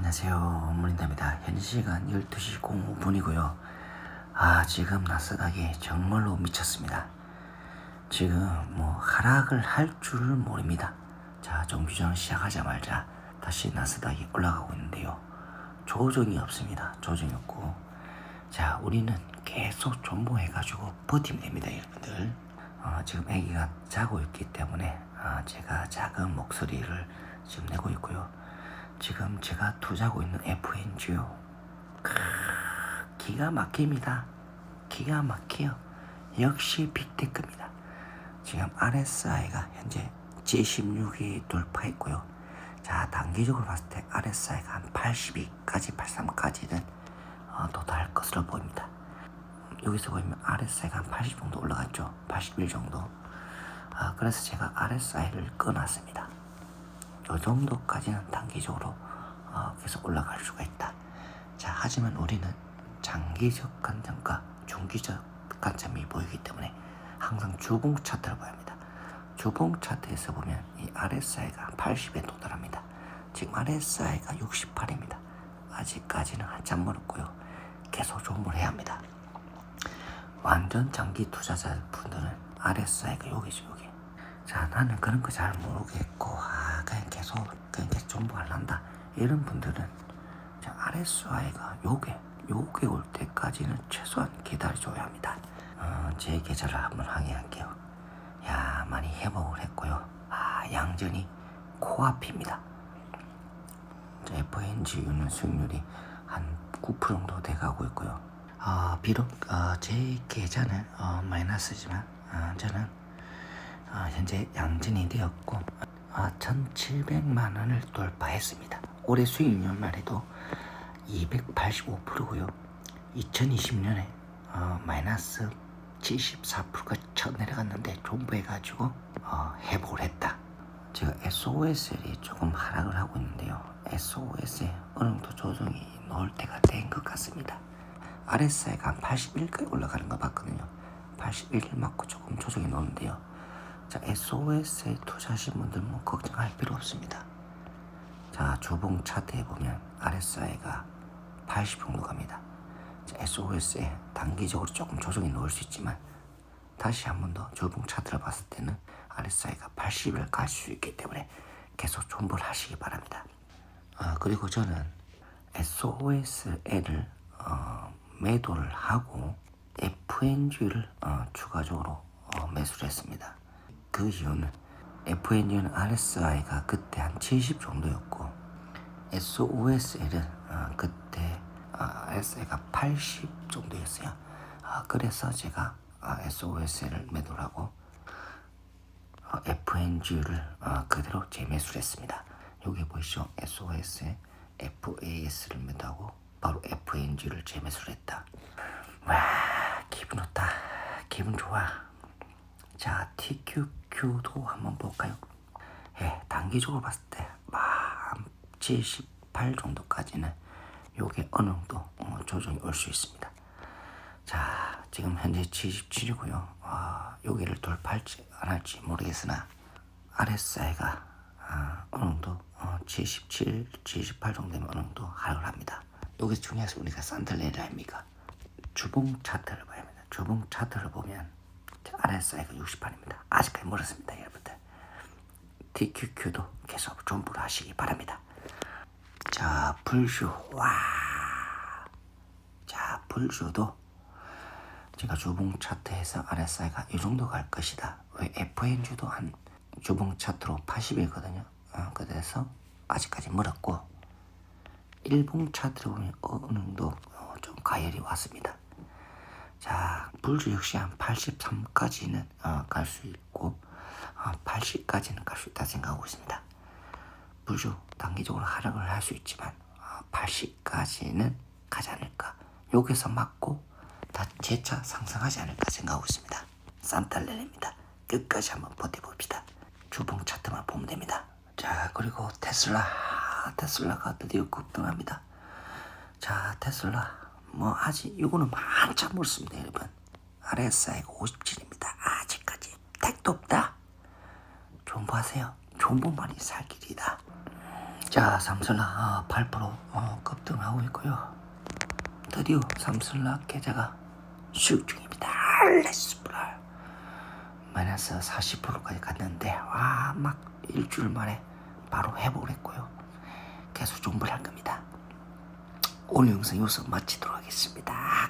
안녕하세요. 문인답니다. 현지 시간 12시 05분이고요. 아, 지금 나스닥이 정말로 미쳤습니다. 지금 뭐 하락을 할줄 모릅니다. 자, 정규장 시작하자마자 다시 나스닥이 올라가고 있는데요. 조정이 없습니다. 조정이 없고. 자, 우리는 계속 존버해 가지고 버티면 됩니다, 여러분들. 어, 지금 아기가 자고 있기 때문에 아, 제가 작은 목소리를 지금 내고 있고요. 지금 제가 투자하고 있는 FNG요. 기가 막힙니다. 기가 막혀요. 역시 빅테크입니다. 지금 RSI가 현재 G16이 돌파했고요. 자, 단기적으로 봤을 때 RSI가 한 82까지, 83까지는 어, 도달할 것으로 보입니다. 여기서 보면 RSI가 한 80 정도 올라갔죠. 81 정도. 아, 그래서 제가 RSI를 꺼놨습니다. 요 정도까지는 단기적으로 어, 계속 올라갈 수가 있다. 자, 하지만 우리는 장기적 관점과 중기적 관점이 보이기 때문에 항상 주봉 차트를 봐야 합니다. 주봉 차트에서 보면 이 RSI가 80에 도달합니다. 지금 RSI가 68입니다. 아직까지는 한참 멀었고요. 계속 조금을 해야 합니다. 완전 장기 투자자 분들은 RSI가 여기죠 여기. 자 나는 그런 거 잘 모르겠고 아 계속 그냥 계속 정보할란다 이런 분들은 자 RSI가 요게 요게 올 때까지는 최소한 기다려줘야 합니다. 어, 제 계좌를 한번 항의할게요. 야 많이 회복을 했고요. 아 양전이 코앞입니다. FNG유는 수익률이 한 9% 정도 돼가고 있고요. 아, 비록 어, 제 계좌는 어, 마이너스지만 어, 저는 어, 현재 양전이 되었고 어, 1,700만 원을 돌파했습니다. 올해 수익률만 해도 285%고요. 2020년에 어, 마이너스 74%가 쳐 내려갔는데 존버해가지고 어, 회복을 했다. 제가 SOSL이 조금 하락을 하고 있는데요. SOS에 어느 정도 조정이 넣을 때가 된 것 같습니다. RSI가 한 81까지 올라가는 거 봤거든요. 81을 맞고 조금 조정이 넣는데요. 자, SOS에 투자하신 분들 뭐 걱정할 필요 없습니다. 자, 주봉 차트에 보면 RSI가 80 정도 갑니다. 자, SOS에 단기적으로 조금 조정이 넣을 수 있지만 다시 한 번 더 주봉 차트를 봤을 때는 RSI가 80을 갈 수 있기 때문에 계속 존버를 하시기 바랍니다. 아, 그리고 저는 SOSL을 어, 매도를 하고 FNG를 어, 추가적으로 어, 매수를 했습니다. 그 이유는 FNG는 RSI가 그때 한 70 정도였고 SOSL은 어, 그때 어, RSI가 80 정도였어요. 아, 그래서 제가 어, SOSL을 매도를 하고 어, FNG를 어, 그대로 재매수를 했습니다. 여기 보이시죠? SOS에 FAS를 매도하고 바로 FNG를 재매수를 했다. 와 기분 좋다. 기분 좋아. 자 TQQ도 한번 볼까요? 예, 단기적으로 봤을 때78 정도까지는 요게 어느 정도 어, 조정이 올 수 있습니다. 자, 지금 현재 77이고요. 아, 여기를 돌파할지 안 할지 모르겠으나 RSI가 아, 어느 정도 어, 77, 78 정도 되면 어느 정도 하락을 합니다. 여기 중요해서 우리가 산들레를 아닙니까? 주봉 차트를 봐야. 주봉 차트를 보면 RSI가 68입니다. 아직까지 멀었습니다, 여러분들. TQQ도 계속 존부를 하시기 바랍니다. 자, 불쇼. 와. 자, 불쇼도 제가 주봉 차트에서 RSI가 이 정도 갈 것이다. 왜 FNG도 한 주봉 차트로 80이거든요. 어, 그래서 아직까지 멀었고 일봉 차트로 보면 어느 정도 어, 좀 가열이 왔습니다. 자, 불주 역시 한 83까지는 어, 갈수 있고 어, 80까지는 갈 수 있다 생각하고 있습니다. 불주 단기적으로 하락을 할 수 있지만 어, 80까지는 가지 않을까. 여기서 맞고 다 재차 상승하지 않을까 생각하고 있습니다. 산탈레입니다. 끝까지 한번 버텨봅시다. 주봉 차트만 보면 됩니다. 자 그리고 테슬라 테슬라가 드디어 급등합니다. 자 테슬라 뭐 아직 이거는 한참 멀습니다 여러분. RSI가 57입니다. 아직까지 택도 없다. 존버하세요. 존버만이 살 길이다. 자, 삼슬라 어, 8% 어, 급등하고 있고요. 드디어 삼슬라 계좌가 수익 중입니다. 레스프랄 마이너스 40%까지 갔는데 와 막 일주일 만에 바로 회복을 했고요. 계속 정보를 할 겁니다. 오늘 영상 여기서 마치도록 하겠습니다.